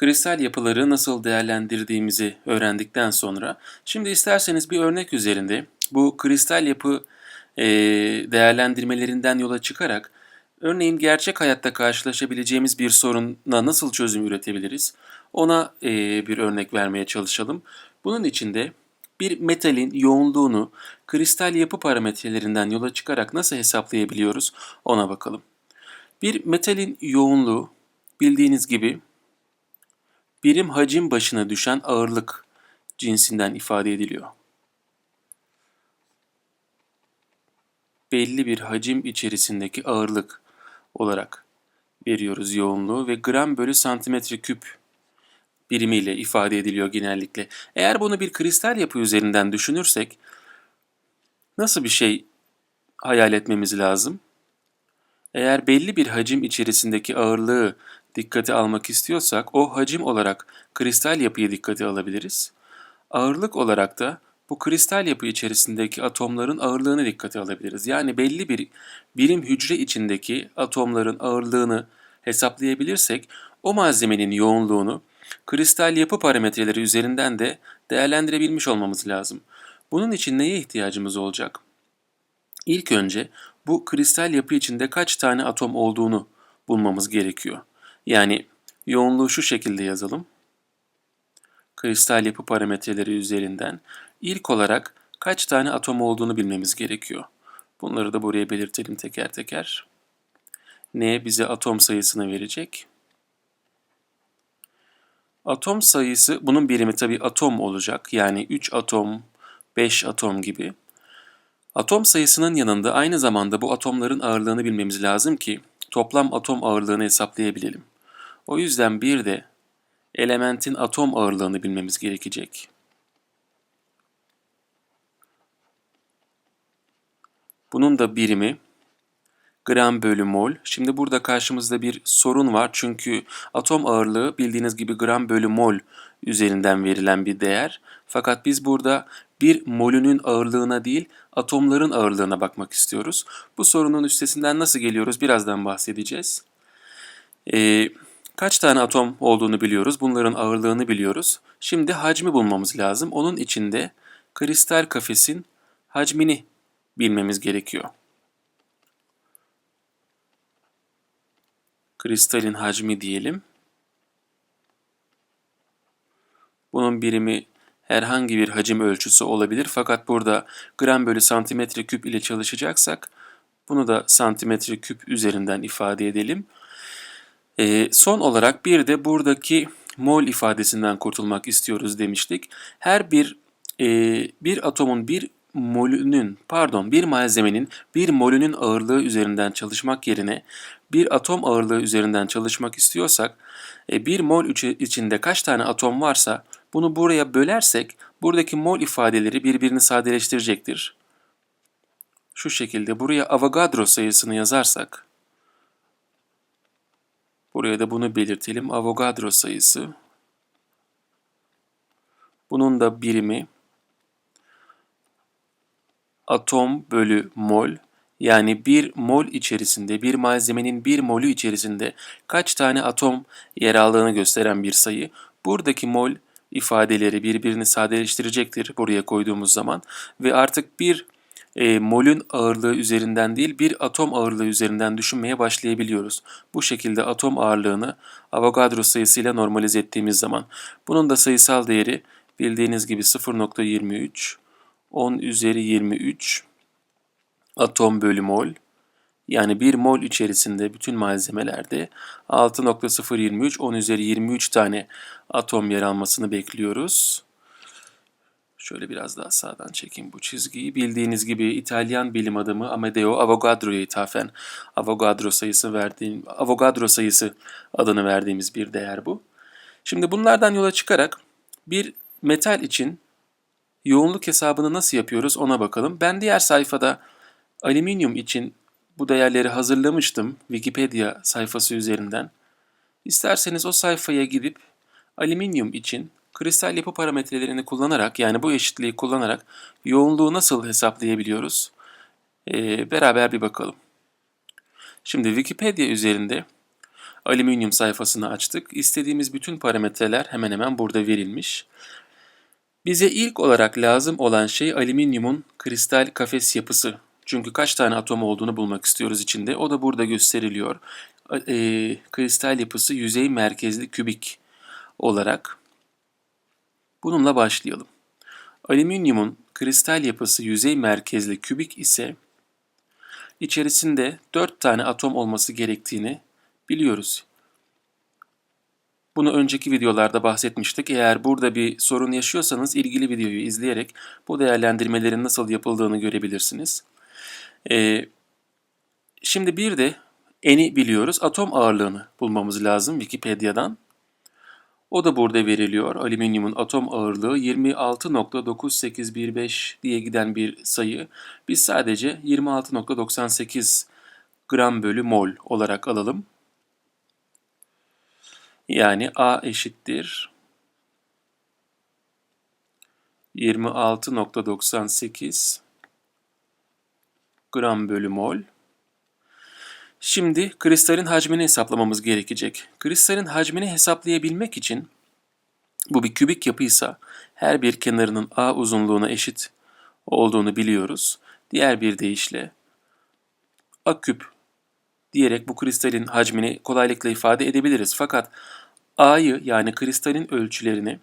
kristal yapıları nasıl değerlendirdiğimizi öğrendikten sonra şimdi isterseniz bir örnek üzerinde bu kristal yapı e, değerlendirmelerinden yola çıkarak örneğin gerçek hayatta karşılaşabileceğimiz bir soruna nasıl çözüm üretebiliriz ona e, bir örnek vermeye çalışalım. Bunun için de bir metalin yoğunluğunu kristal yapı parametrelerinden yola çıkarak nasıl hesaplayabiliyoruz ona bakalım. Bir metalin yoğunluğu bildiğiniz gibi birim hacim başına düşen ağırlık cinsinden ifade ediliyor. Belli bir hacim içerisindeki ağırlık olarak veriyoruz yoğunluğu ve gram bölü santimetre küp birimiyle ifade ediliyor genellikle. Eğer bunu bir kristal yapı üzerinden düşünürsek nasıl bir şey hayal etmemiz lazım? Eğer belli bir hacim içerisindeki ağırlığı dikkate almak istiyorsak o hacim olarak kristal yapıyı dikkate alabiliriz. Ağırlık olarak da bu kristal yapı içerisindeki atomların ağırlığını dikkate alabiliriz. Yani belli bir birim hücre içindeki atomların ağırlığını hesaplayabilirsek o malzemenin yoğunluğunu kristal yapı parametreleri üzerinden de değerlendirebilmiş olmamız lazım. Bunun için neye ihtiyacımız olacak? İlk önce bu kristal yapı içinde kaç tane atom olduğunu bulmamız gerekiyor. Yani yoğunluğu şu şekilde yazalım. Kristal yapı parametreleri üzerinden ilk olarak kaç tane atom olduğunu bilmemiz gerekiyor. Bunları da buraya belirtelim teker teker. N bize atom sayısını verecek. Atom sayısı, bunun birimi tabi atom olacak. Yani 3 atom, 5 atom gibi. Atom sayısının yanında aynı zamanda bu atomların ağırlığını bilmemiz lazım ki toplam atom ağırlığını hesaplayabilelim. O yüzden bir de elementin atom ağırlığını bilmemiz gerekecek. Bunun da birimi gram bölü mol. Şimdi burada karşımızda bir sorun var çünkü atom ağırlığı bildiğiniz gibi gram bölü mol üzerinden verilen bir değer. Fakat biz burada bir molünün ağırlığına değil atomların ağırlığına bakmak istiyoruz. Bu sorunun üstesinden nasıl geliyoruz birazdan bahsedeceğiz. Ee, kaç tane atom olduğunu biliyoruz. Bunların ağırlığını biliyoruz. Şimdi hacmi bulmamız lazım. Onun içinde kristal kafesin hacmini bilmemiz gerekiyor. kristalin hacmi diyelim. Bunun birimi herhangi bir hacim ölçüsü olabilir fakat burada gram bölü santimetre küp ile çalışacaksak bunu da santimetre küp üzerinden ifade edelim. E, son olarak bir de buradaki mol ifadesinden kurtulmak istiyoruz demiştik. Her bir e, bir atomun bir molünün pardon bir malzemenin bir molünün ağırlığı üzerinden çalışmak yerine bir atom ağırlığı üzerinden çalışmak istiyorsak e, bir mol içinde kaç tane atom varsa bunu buraya bölersek buradaki mol ifadeleri birbirini sadeleştirecektir. Şu şekilde buraya Avogadro sayısını yazarsak buraya da bunu belirtelim. Avogadro sayısı bunun da birimi atom bölü mol yani bir mol içerisinde bir malzemenin bir molü içerisinde kaç tane atom yer aldığını gösteren bir sayı. Buradaki mol ifadeleri birbirini sadeleştirecektir buraya koyduğumuz zaman ve artık bir e, molün ağırlığı üzerinden değil bir atom ağırlığı üzerinden düşünmeye başlayabiliyoruz. Bu şekilde atom ağırlığını Avogadro sayısıyla normalize ettiğimiz zaman. Bunun da sayısal değeri bildiğiniz gibi 0.23 10 üzeri 23 atom bölü mol. Yani 1 mol içerisinde bütün malzemelerde 6.023 10 üzeri 23 tane atom yer almasını bekliyoruz. Şöyle biraz daha sağdan çekeyim bu çizgiyi. Bildiğiniz gibi İtalyan bilim adamı Amedeo Avogadro'ya ithafen Avogadro sayısı verdiğim Avogadro sayısı adını verdiğimiz bir değer bu. Şimdi bunlardan yola çıkarak bir metal için yoğunluk hesabını nasıl yapıyoruz ona bakalım. Ben diğer sayfada alüminyum için bu değerleri hazırlamıştım Wikipedia sayfası üzerinden. İsterseniz o sayfaya gidip alüminyum için kristal yapı parametrelerini kullanarak yani bu eşitliği kullanarak yoğunluğu nasıl hesaplayabiliyoruz? Ee, beraber bir bakalım. Şimdi Wikipedia üzerinde alüminyum sayfasını açtık. İstediğimiz bütün parametreler hemen hemen burada verilmiş. Bize ilk olarak lazım olan şey alüminyumun kristal kafes yapısı. Çünkü kaç tane atom olduğunu bulmak istiyoruz içinde. O da burada gösteriliyor. E, kristal yapısı yüzey merkezli kübik olarak. Bununla başlayalım. Alüminyumun kristal yapısı yüzey merkezli kübik ise içerisinde 4 tane atom olması gerektiğini biliyoruz. Bunu önceki videolarda bahsetmiştik. Eğer burada bir sorun yaşıyorsanız ilgili videoyu izleyerek bu değerlendirmelerin nasıl yapıldığını görebilirsiniz. Ee, şimdi bir de eni biliyoruz. Atom ağırlığını bulmamız lazım Wikipedia'dan. O da burada veriliyor. Alüminyumun atom ağırlığı 26.9815 diye giden bir sayı. Biz sadece 26.98 gram bölü mol olarak alalım. Yani A eşittir 26.98 gram bölü mol. Şimdi kristalin hacmini hesaplamamız gerekecek. Kristalin hacmini hesaplayabilmek için bu bir kübik yapıysa her bir kenarının A uzunluğuna eşit olduğunu biliyoruz. Diğer bir deyişle A küp diyerek bu kristalin hacmini kolaylıkla ifade edebiliriz. Fakat A'yı yani kristalin ölçülerini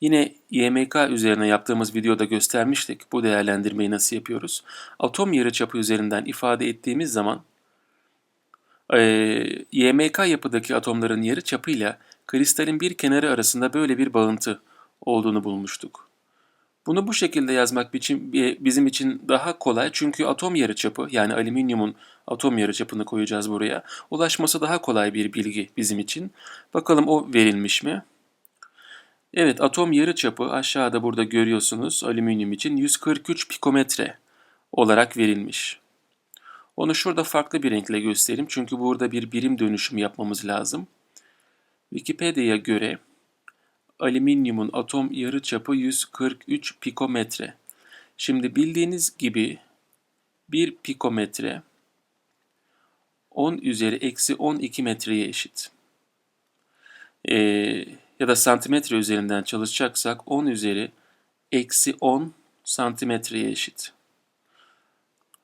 yine YMK üzerine yaptığımız videoda göstermiştik. Bu değerlendirmeyi nasıl yapıyoruz? Atom yarıçapı üzerinden ifade ettiğimiz zaman e, YMK yapıdaki atomların yarıçapıyla kristalin bir kenarı arasında böyle bir bağıntı olduğunu bulmuştuk. Bunu bu şekilde yazmak bizim için daha kolay çünkü atom yarıçapı yani alüminyumun atom yarıçapını koyacağız buraya. Ulaşması daha kolay bir bilgi bizim için. Bakalım o verilmiş mi? Evet atom yarıçapı aşağıda burada görüyorsunuz alüminyum için 143 pikometre olarak verilmiş. Onu şurada farklı bir renkle göstereyim çünkü burada bir birim dönüşümü yapmamız lazım. Wikipedia'ya göre alüminyumun atom yarıçapı 143 pikometre. Şimdi bildiğiniz gibi bir pikometre 10 üzeri eksi 12 metreye eşit. Ee, ya da santimetre üzerinden çalışacaksak 10 üzeri eksi 10 santimetreye eşit.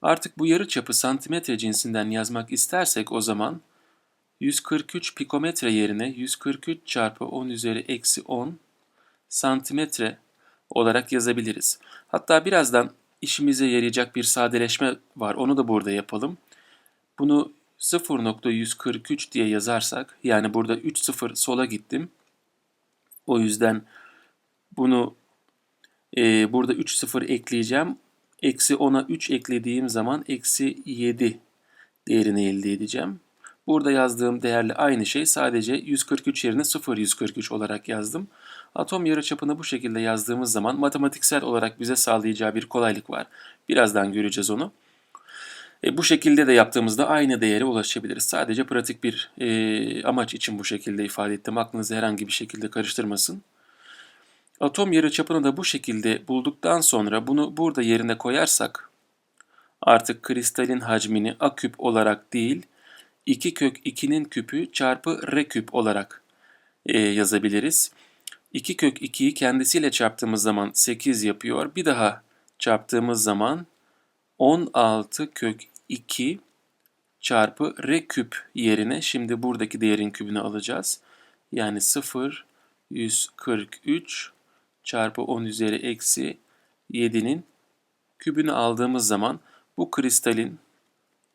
Artık bu yarı çapı santimetre cinsinden yazmak istersek o zaman 143 pikometre yerine 143 çarpı 10 üzeri eksi 10 santimetre olarak yazabiliriz. Hatta birazdan işimize yarayacak bir sadeleşme var. Onu da burada yapalım. Bunu 0.143 diye yazarsak yani burada 3 sıfır sola gittim. O yüzden bunu e, burada 3 sıfır ekleyeceğim. Eksi 10'a 3 eklediğim zaman eksi 7 değerini elde edeceğim. Burada yazdığım değerle aynı şey sadece 143 yerine 0,143 olarak yazdım. Atom yarıçapını bu şekilde yazdığımız zaman matematiksel olarak bize sağlayacağı bir kolaylık var. Birazdan göreceğiz onu. E, bu şekilde de yaptığımızda aynı değere ulaşabiliriz. Sadece pratik bir e, amaç için bu şekilde ifade ettim. Aklınızı herhangi bir şekilde karıştırmasın. Atom yarıçapını da bu şekilde bulduktan sonra bunu burada yerine koyarsak artık kristalin hacmini a küp olarak değil 2 kök 2'nin küpü çarpı r küp olarak e, yazabiliriz. 2 kök 2'yi kendisiyle çarptığımız zaman 8 yapıyor. Bir daha çarptığımız zaman 16 kök 2 çarpı r küp yerine şimdi buradaki değerin kübünü alacağız. Yani 0 143 çarpı 10 üzeri eksi 7'nin kübünü aldığımız zaman bu kristalin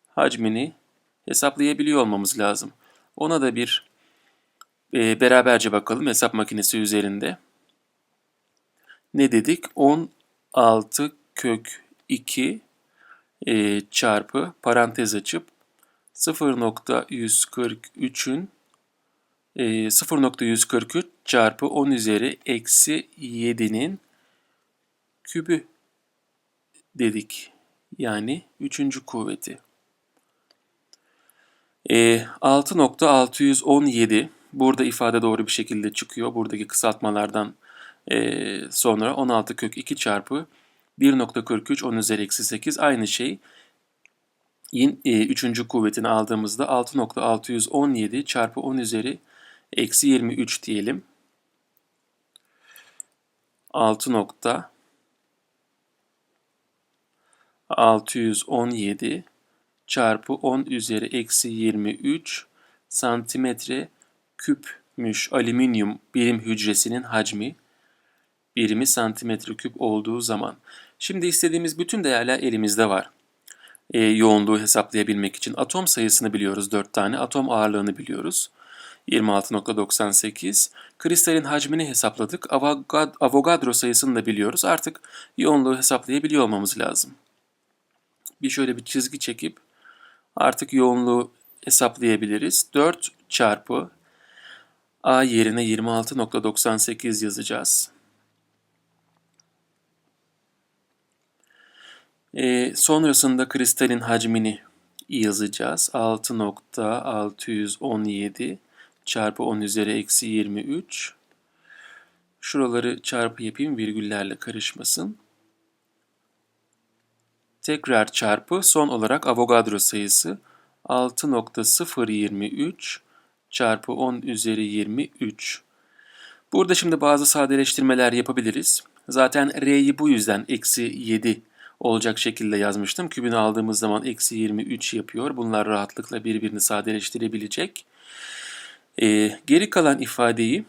hacmini hesaplayabiliyor olmamız lazım. Ona da bir e, beraberce bakalım hesap makinesi üzerinde. Ne dedik? 16 kök 2 e, çarpı parantez açıp 0.143'ün e, 0.143 çarpı 10 üzeri eksi 7'nin kübü dedik. Yani üçüncü kuvveti. E, 6.617 burada ifade doğru bir şekilde çıkıyor. Buradaki kısaltmalardan e, sonra 16 kök 2 çarpı 1.43 10 üzeri eksi 8 aynı şey. yin e, üçüncü kuvvetini aldığımızda 6.617 çarpı 10 üzeri eksi 23 diyelim. 6 nokta 617 çarpı 10 üzeri eksi 23 santimetre küpmüş alüminyum birim hücresinin hacmi birimi santimetre küp olduğu zaman. Şimdi istediğimiz bütün değerler elimizde var. E, yoğunluğu hesaplayabilmek için atom sayısını biliyoruz 4 tane, atom ağırlığını biliyoruz. 26.98. Kristalin hacmini hesapladık. Avogadro sayısını da biliyoruz. Artık yoğunluğu hesaplayabiliyor olmamız lazım. Bir şöyle bir çizgi çekip artık yoğunluğu hesaplayabiliriz. 4 çarpı A yerine 26.98 yazacağız. E, sonrasında kristalin hacmini yazacağız. 6.617 çarpı 10 üzeri eksi 23. Şuraları çarpı yapayım virgüllerle karışmasın. Tekrar çarpı son olarak Avogadro sayısı 6.023 çarpı 10 üzeri 23. Burada şimdi bazı sadeleştirmeler yapabiliriz. Zaten R'yi bu yüzden eksi 7 olacak şekilde yazmıştım. Kübünü aldığımız zaman eksi 23 yapıyor. Bunlar rahatlıkla birbirini sadeleştirebilecek. Ee, geri kalan ifadeyi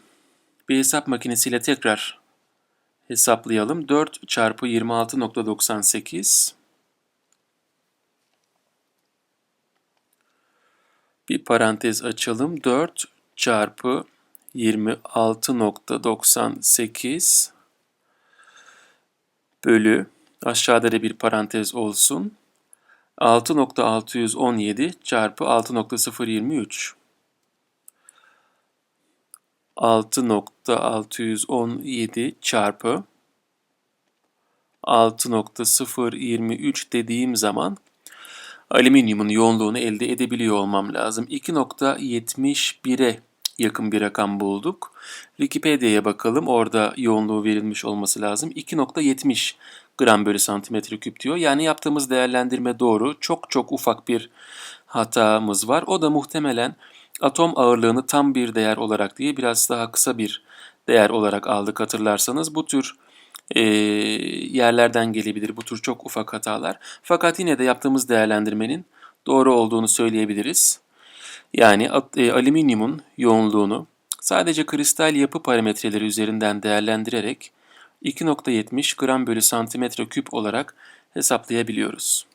bir hesap makinesiyle tekrar hesaplayalım. 4 çarpı 26.98 bir parantez açalım. 4 çarpı 26.98 bölü aşağıda da bir parantez olsun. 6.617 çarpı 6.023 6.617 çarpı 6.023 dediğim zaman alüminyumun yoğunluğunu elde edebiliyor olmam lazım. 2.71'e yakın bir rakam bulduk. Wikipedia'ya bakalım. Orada yoğunluğu verilmiş olması lazım. 2.70 gram bölü santimetre küp diyor. Yani yaptığımız değerlendirme doğru. Çok çok ufak bir hatamız var. O da muhtemelen atom ağırlığını tam bir değer olarak diye biraz daha kısa bir değer olarak aldık hatırlarsanız. Bu tür e, yerlerden gelebilir bu tür çok ufak hatalar. Fakat yine de yaptığımız değerlendirmenin doğru olduğunu söyleyebiliriz. Yani e, alüminyumun yoğunluğunu sadece kristal yapı parametreleri üzerinden değerlendirerek 2.70 gram bölü santimetre küp olarak hesaplayabiliyoruz.